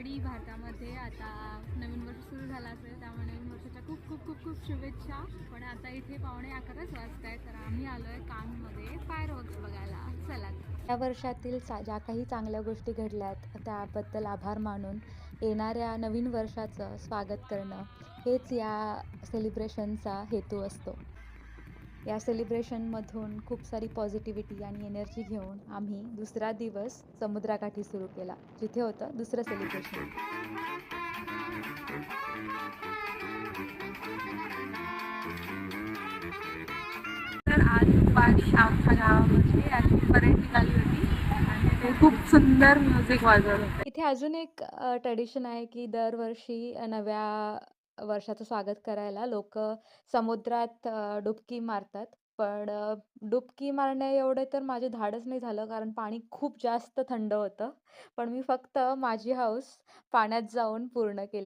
Already भारतामध्ये आता नवीन वर्ष सुरू झालं असेल त्यामुळे नवीन वर्षाच्या खूप खूप खूप खूप शुभेच्छा. पण आता इथे पाहुणे अकराच वाजत आहे तर आम्ही आलो आहे कानमध्ये फायर वर्क्स बघायला. चला. या वर्षातील सा ज्या काही चांगल्या गोष्टी घडल्यात त्याबद्दल आभार मानून येणाऱ्या नवीन वर्षाचं स्वागत करणं हेच या सेलिब्रेशनचा हेतू असतो. या सेलिब्रेशनमधून खूप सारी पॉझिटिव्हिटी आणि एनर्जी घेऊन आम्ही दुसरा दिवस समुद्राकाठी सुरू केला. जिथे होतं दुसरं सेलिब्रेशन आज दुपारी आमच्या गावामध्ये अशी परेड निघाली होती आणि ते खूप सुंदर म्युझिक वाजवत होते. इथे अजून एक ट्रेडिशन आहे की दरवर्षी नव्या वर्षाचं स्वागत करायला लोक समुद्रात डुबकी मारतात. पण डुबकी मारण्या एवढे तर माझे धाडच नाही झालं कारण पाणी खूप जास्त थंड होतं. पण मी फक्त माझी हौस पाण्यात जाऊन पूर्ण केली.